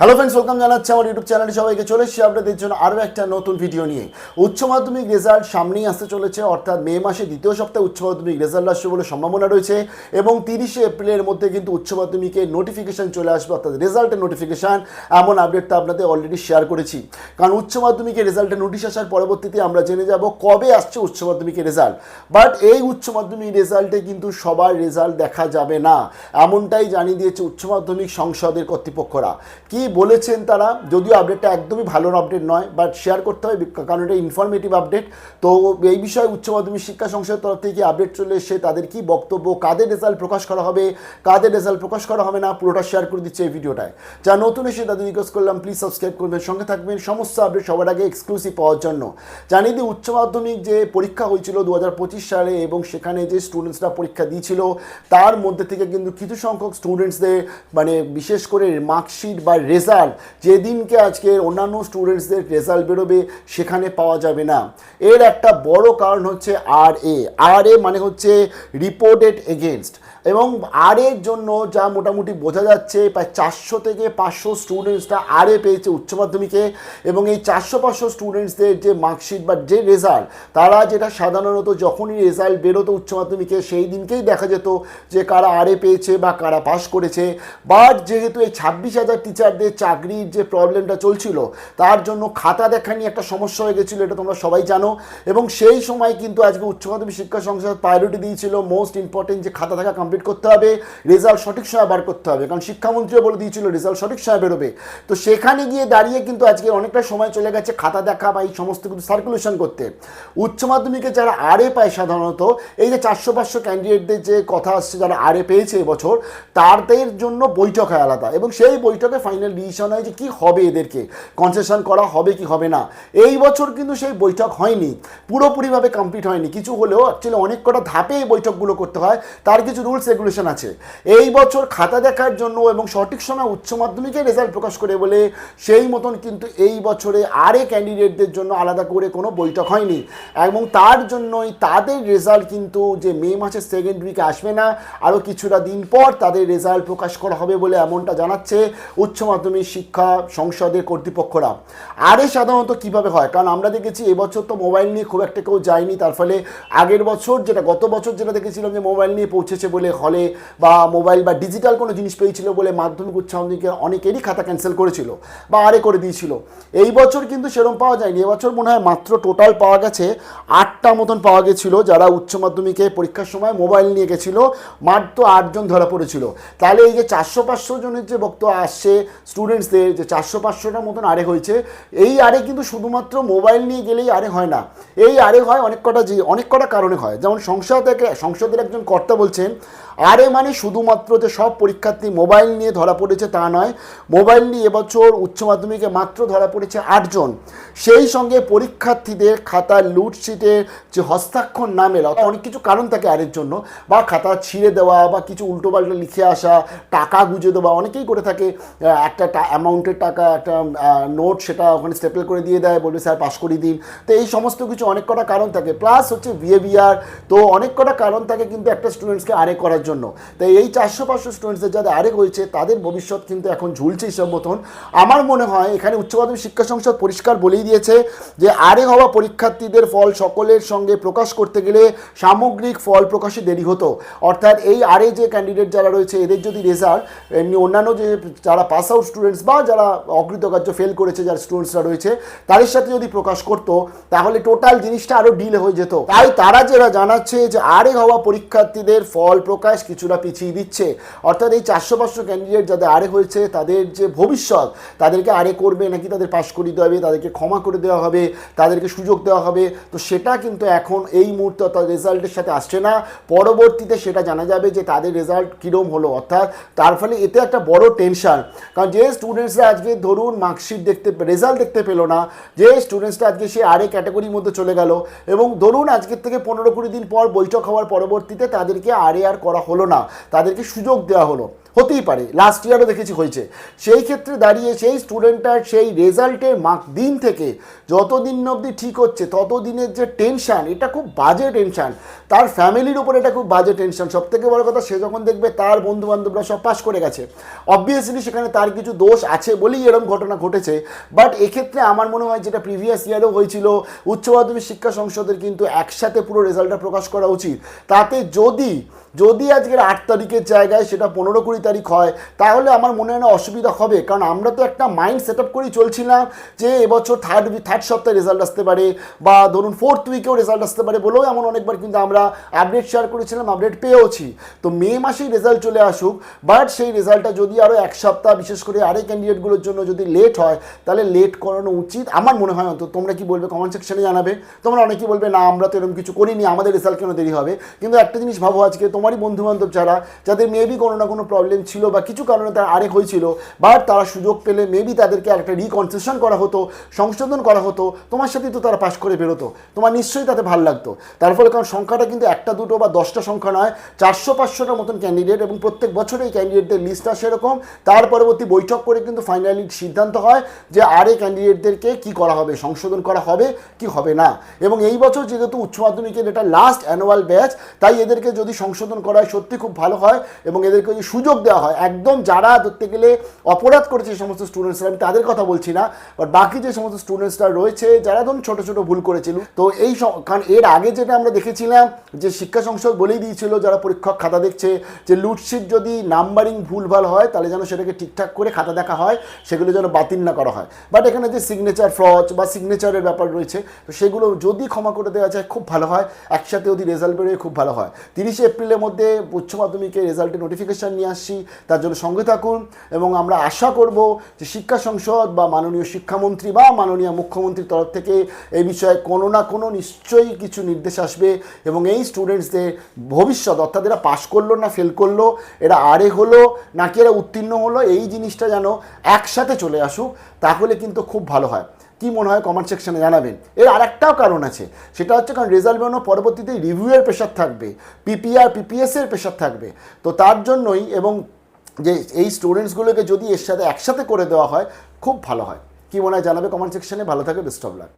Hello friends welcome জানাচ্ছি আমার YouTube চ্যানেলে সবাইকে চলে এসেছি আপনাদের জন্য আরও একটা নতুন ভিডিও নিয়ে। উচ্চ মাধ্যমিক রেজাল্ট সামনেই আসতে চলেছে, অর্থাৎ মে মাসে দ্বিতীয় সপ্তাহে উচ্চ মাধ্যমিক রেজাল্ট আসবে বলে সম্ভাবনা রয়েছে এবং তিরিশে এপ্রিলের মধ্যে কিন্তু উচ্চ মাধ্যমিকের নোটিফিকেশন চলে আসবে, অর্থাৎ রেজাল্টের নোটিফিকেশান এমন আপডেটটা আপনাদের অলরেডি শেয়ার করেছি। কারণ উচ্চ মাধ্যমিকের রেজাল্টের নোটিশ আসার পরবর্তীতে আমরা জেনে যাব কবে আসছে উচ্চ মাধ্যমিকের রেজাল্ট বাট এই উচ্চ মাধ্যমিক রেজাল্টে কিন্তু সবার রেজাল্ট দেখা যাবে না, এমনটাই জানিয়ে দিয়েছে উচ্চ মাধ্যমিক সংসদের কর্তৃপক্ষরা। কি বলেছেন তারা, যদিও আপডেটটা একদমই ভালো আপডেট নয় বাট শেয়ার করতে হবে কারণ এটা ইনফরমেটিভ আপডেট তো এই বিষয়ে উচ্চ মাধ্যমিক শিক্ষা সংসদের তরফ থেকে আপডেট চলে এসে তাদের কি বক্তব্য, কাদের রেজাল্ট প্রকাশ করা হবে, কাদের রেজাল্ট প্রকাশ করা হবে না, পুরোটা শেয়ার করে দিচ্ছে এই ভিডিওটায়। যা নতুন এসে তাদের রিকোয়েস্ট করলাম প্লিজ সাবস্ক্রাইব করবেন, সঙ্গে থাকবেন। সমস্ত আপডেট সবার আগে এক্সক্লুসিভ পাওয়ার জন্য। জানিয়ে দিই, উচ্চ মাধ্যমিক যে পরীক্ষা হয়েছিল দু হাজার পঁচিশ সালে এবং সেখানে যে স্টুডেন্টসরা পরীক্ষা দিয়েছিল, তার মধ্যে থেকে কিন্তু কিছু সংখ্যক স্টুডেন্টসদের মানে বিশেষ করে মার্কশিট বা রেজাল্ট। যেদিনকে আজকে অন্যান্য স্টুডেন্টসদের রেজাল্ট বেরোবে, সেখানে পাওয়া যাবে না। এর একটা বড় কারণ হচ্ছে আর এ আর এ মানে হচ্ছে রিপোর্টেড এগেনস্ট এবং আর এর জন্য যা মোটামুটি বোঝা যাচ্ছে, প্রায় চারশো থেকে পাঁচশো স্টুডেন্টসরা আর পেয়েছে উচ্চ মাধ্যমিকে এবং এই চারশো পাঁচশো স্টুডেন্টসদের যে মার্কশিট বা যে রেজাল্ট তারা যেটা সাধারণত যখনই রেজাল্ট বেরোতো উচ্চ মাধ্যমিকে, সেই দিনকেই দেখা যেত যে কারা আর এ পেয়েছে বা কারা পাস করেছে। বাট যেহেতু এই ছাব্বিশ হাজার টিচারদের চাকরির যে প্রবলেমটা চলছিল, তার জন্য খাতা দেখা নিয়ে একটা সমস্যা হয়ে গেছিল, এটা তোমরা সবাই জানো। এবং সেই সময় কিন্তু আজকে উচ্চ মাধ্যমিক শিক্ষা সংসদ প্রায়োরিটি দিয়েছিল মোস্ট ইম্পর্টেন্ট যে খাতা থাকা কমপ্লিট করতে হবে, রেজাল্ট সঠিক সময় বার করতে হবে। কারণ শিক্ষামন্ত্রীও বলে দিয়েছিল, রেজাল্ট সঠিক সময় বেরোবে। তো সেখানে গিয়ে দাঁড়িয়ে কিন্তু আজকে অনেকটা সময় চলে গেছে খাতা দেখা বা এই সমস্ত কিছু সার্কুলেশন করতে। উচ্চ মাধ্যমিকে যারা আরে পায় সাধারণত, এই যে চারশো পাঁচশো ক্যান্ডিডেটদের যে কথা আসছে, যারা আরে পেয়েছে এবছর, তাদের জন্য বৈঠক হয় আলাদা। এবং সেই বৈঠকে ফাইনাল ডিসিশন হয় যে কী হবে এদেরকে কনসেশন করা হবে কি হবে না। এই বছর কিন্তু সেই বৈঠক হয়নি, পুরোপুরিভাবে কমপ্লিট হয়নি। কিছু হলেও অ্যাকচুয়ালি অনেক কটা ধাপে এই বৈঠকগুলো করতে হয়। তার কিছু রুলস রেগুলেশন আছে। এই বছর খাতা দেখার জন্য এবং সঠিক সময় উচ্চ মাধ্যমিকের রেজাল্ট প্রকাশ করে বলে সেই মতন কিন্তু এই বছরে আরে ক্যান্ডিডেটদের জন্য আলাদা করে কোনো বৈঠক হয়নি। এবং তার জন্যই তাদের রেজাল্ট কিন্তু যে মে মাসের সেকেন্ড উইকে আসবে না, আরও কিছুটা দিন পর তাদের রেজাল্ট প্রকাশ করা হবে বলে এমনটা জানাচ্ছে উচ্চ মাধ্যমিক শিক্ষা সংসদের কর্তৃপক্ষরা। আরে সাধারণত কীভাবে হয়? কারণ আমরা দেখেছি এবছর তো মোবাইল নিয়ে খুব একটা কেউ যায়নি, তার ফলে আগের বছর যেটা, গত বছর যেটা দেখেছিলাম যে মোবাইল নিয়ে পৌঁছেছে বলে হলে বা মোবাইল বা ডিজিটাল কোনো জিনিস পেয়েছিল বলে মাধ্যমিক উচ্চ মাধ্যমিকের অনেকেরই খাতা ক্যান্সেল করেছিল বা আরে করে দিয়েছিল। এই বছর কিন্তু সেরকম পাওয়া যায়নি। এবছর মনে হয় মাত্র টোটাল পাওয়া গেছে আটটা মতন পাওয়া গেছিল যারা উচ্চ মাধ্যমিকে পরীক্ষার সময় মোবাইল নিয়ে গেছিল। মাত্র আটজন ধরা পড়েছিল। তাহলে এই যে চারশো পাঁচশো জনের যে বক্তব্য আসছে স্টুডেন্টসদের যে চারশো পাঁচশোটার মতন আরে হয়েছে, এই আরে কিন্তু শুধুমাত্র মোবাইল নিয়ে গেলেই আরে হয় না। এই আরে হয় অনেক কটা যে, অনেক কটা কারণে হয়। যেমন সংসদ সংসদের একজন কর্তা বলছেন আরে মানে শুধুমাত্র যে সব পরীক্ষার্থী মোবাইল নিয়ে ধরা পড়েছে তা নয়, মোবাইল নিয়ে এবছর উচ্চ মাধ্যমিকে মাত্র ধরা পড়েছে আটজন। সেই সঙ্গে পরীক্ষার্থীদের খাতার লুটশিটে যে হস্তাক্ষর না মেলা অনেক কিছু কারণ থাকে আরের জন্য, বা খাতা ছিঁড়ে দেওয়া, বা কিছু উল্টো উল্টোপাল্টা লিখে আসা, টাকা গুজে দেওয়া, অনেকেই করে থাকে একটা অ্যামাউন্টের টাকা, একটা নোট সেটা ওখানে স্টেপল করে দিয়ে দেয়, বলবে স্যার পাস করিয়ে দিন। তো এই সমস্ত কিছু অনেক কটা কারণ থাকে। প্লাস হচ্ছে বিহেভিয়ার, তো অনেক কটা কারণ থাকে, কিন্তু একটা স্টুডেন্টসকে আরে করার জন্য। তাই এই চারশো পাঁচশো স্টুডেন্টসদের যাদের আরেক হয়েছে, তাদের ভবিষ্যৎ কিন্তু এখন ঝুলছে হিসাব মতন আমার মনে হয় এখানে উচ্চ মাধ্যমিক শিক্ষা সংসদ পরিষ্কার বলেই দিয়েছে যে আরে হওয়া পরীক্ষার্থীদের ফল সকলের সঙ্গে প্রকাশ করতে গেলে সামগ্রিক ফল প্রকাশে দেরি হতো। অর্থাৎ এই আরে যে ক্যান্ডিডেট যারা রয়েছে, এদের যদি রেজাল্ট এমনি অন্যান্য যে যারা পাস আউট স্টুডেন্টস বা যারা অকৃতকার্য ফেল করেছে, যারা স্টুডেন্টসরা রয়েছে, তাদের সাথে যদি প্রকাশ করতো, তাহলে টোটাল জিনিসটা আরও ডিলে হয়ে যেত। তাই তারা যারা জানাচ্ছে যে আরে হওয়া পরীক্ষার্থীদের ফল প্রকাশ কিছুটা পিছিয়ে দিচ্ছে। অর্থাৎ এই চারশো পাঁচশো ক্যান্ডিডেট যাদের আরে হয়েছে, তাদের যে ভবিষ্যৎ, তাদেরকে আরে করবে নাকি তাদের পাশ করিয়ে দেওয়া হবে, তাদেরকে ক্ষমা করে দেওয়া হবে, তাদেরকে সুযোগ দেওয়া হবে, তো সেটা কিন্তু এখন এই মুহূর্তে অর্থাৎ রেজাল্টের সাথে আসছে না। পরবর্তীতে সেটা জানা যাবে যে তাদের রেজাল্ট কীরকম হলো। অর্থাৎ তার ফলে এতে একটা বড় টেনশন কারণ যে স্টুডেন্টসরা আজকে ধরুন মার্কশিট দেখতে রেজাল্ট দেখতে পেল না, যে স্টুডেন্টসটা আজকে সে আরে ক্যাটাগরির মধ্যে চলে গেল এবং ধরুন আজকের থেকে পনেরো কুড়ি দিন পর বৈঠক হওয়ার পরবর্তীতে তাদেরকে আরে আর করা হলো না। তাদেরকে সুযোগ দেওয়া হলো। হতেই পারে। লাস্ট ইয়ারও দেখেছি হয়েছে। সেই ক্ষেত্রে দাঁড়িয়ে সেই স্টুডেন্টটার সেই রেজাল্টের মার্ক দিন থেকে যতদিন অবধি ঠিক হচ্ছে, ততদিনের যে টেনশান এটা খুব বাজে টেনশান তার ফ্যামিলির উপর এটা খুব বাজে টেনশন সব থেকে বড় কথা, সে যখন দেখবে তার বন্ধু বান্ধবরা সব পাস করে গেছে। অবভিয়াসলি সেখানে তার কিছু দোষ আছে বলেই এরকম ঘটনা ঘটেছে। বাট এক্ষেত্রে আমার মনে হয় যেটা প্রিভিয়াস ইয়ারও হয়েছিল, উচ্চ মাধ্যমিক শিক্ষা সংসদের কিন্তু একসাথে পুরো রেজাল্টটা প্রকাশ করা উচিত। তাতে যদি যদি আজকের আট তারিখের জায়গায় সেটা পনেরো কুড়ি তারিখ হয়, তাহলে আমার মনে হয় না অসুবিধা হবে। কারণ আমরা তো একটা মাইন্ড সেট আপ করেই চলছিলাম যে এবছর থার্ড উইক থার্ড সপ্তাহে রেজাল্ট আসতে পারে বা ধরুন ফোর্থ উইকেও রেজাল্ট আসতে পারে বলেও এমন অনেকবার কিন্তু আমরা আপডেট শেয়ার করেছিলাম আপডেট পেয়েওছি। তো মে মাসেই রেজাল্ট চলে আসুক বাট সেই রেজাল্টটা যদি আরও এক সপ্তাহ, বিশেষ করে আরেক ক্যান্ডিডেটগুলোর জন্য যদি লেট হয়, তাহলে লেট করানো উচিত। আমার মনে হয় অন্তত, তোমরা কি বলবে? কমেন্ট সেকশনে জানাবে। তোমরা অনেকেই বলবে, না, আমরা তো এরকম কিছু করিনি, আমাদের রেজাল্ট কেন দেরি হবে? কিন্তু একটা জিনিস ভাবো আজকে, তোমারই বন্ধু বান্ধব যারা, যাদের মেবি কোনো না কোনো প্রবলেম ছিল বা কিছু কারণে তার আরেক হয়েছিল বাট তারা সুযোগ পেলে মেবি তাদেরকে একটা রিকনসেশন করা হতো, সংশোধন করা হতো, তোমার সাথেই তো তারা পাশ করে বেরোতো, তোমার নিশ্চয়ই তাতে ভালো লাগতো। তার ফলে কারণ সংখ্যাটা কিন্তু একটা, দুটো বা দশটা সংখ্যা নয়, চারশো, পাঁচশোটার মতন ক্যান্ডিডেট এবং প্রত্যেক বছরে এই ক্যান্ডিডেটদের লিস্ট আসে এরকম তার পরবর্তী বৈঠক করে কিন্তু ফাইনালি সিদ্ধান্ত হয় যে আরে ক্যান্ডিডেটদেরকে কি করা হবে, সংশোধন করা হবে কি হবে না। এবং এই বছর যেহেতু উচ্চ মাধ্যমিকের এটা লাস্ট অ্যানুয়াল ব্যাচ তাই এদেরকে যদি সংশোধন করা হয় সত্যি খুব ভালো হয় এবং এদেরকে যদি সুযোগ দেওয়া হয়। একদম যারা ধরতে গেলে অপরাধ করেছে এই সমস্ত স্টুডেন্টসরা আমি তাদের কথা বলছি না বাট বাকি যে সমস্ত স্টুডেন্টসরা রয়েছে, যারা ধরুন ছোটো ছোটো ভুল করেছিল, তো এই কারণ এর আগে যেটা আমরা দেখেছিলাম, যে শিক্ষা সংসদ বলেই দিয়েছিল, যারা পরীক্ষক খাতা দেখছে, যে লুটশিট যদি নাম্বারিং ভুলভাল হয়, তাহলে যেন সেটাকে ঠিকঠাক করে খাতা দেখা হয়, সেগুলো যেন বাতিল না করা হয়। বাট এখানে যে সিগনেচার ফ্রজ বা সিগনেচারের ব্যাপার রয়েছে, তো সেগুলো যদি ক্ষমা করে দেওয়া যায়, খুব ভালো হয়। একসাথে যদি রেজাল্ট বেরোয়, খুব ভালো হয়। তিরিশে এপ্রিলের মধ্যে উচ্চ মাধ্যমিকের রেজাল্টের নোটিফিকেশান নিয়ে আসছি। তার জন্য সঙ্গে থাকুন এবং আমরা আশা করব যে শিক্ষা সংসদ বা মাননীয় শিক্ষামন্ত্রী বা মাননীয় মুখ্যমন্ত্রীর তরফ থেকে এই বিষয়ে কোনো না কোনো নিশ্চয়ই কিছু নির্দেশ আসবে এবং এই স্টুডেন্টসদের ভবিষ্যৎ, অর্থাৎ এরা পাশ করল না, ফেল করল, এরা আরে হলো, নাকি এরা উত্তীর্ণ হলো, এই জিনিসটা যেন একসাথে চলে আসুক, তাহলে কিন্তু খুব ভালো হয়। কি মনে হয় কমেন্ট সেকশনে জানাবেন। এর আরেকটাও কারণ আছে, সেটা হচ্ছে কারণ রেজাল্ট বেরোনোর পরবর্তীতে রিভিউয়ের প্রেশার থাকবে পিপিআর পিপিএসের প্রেশার থাকবে। তো তার জন্যই এবং যে এই স্টুডেন্টসগুলোকে যদি এর সাথে একসাথে করে দেওয়া হয়, খুব ভালো হয়। কি মনে হয় জানাবে কমেন্ট সেকশনে ভালো থাকে বেস্ট অফ লাক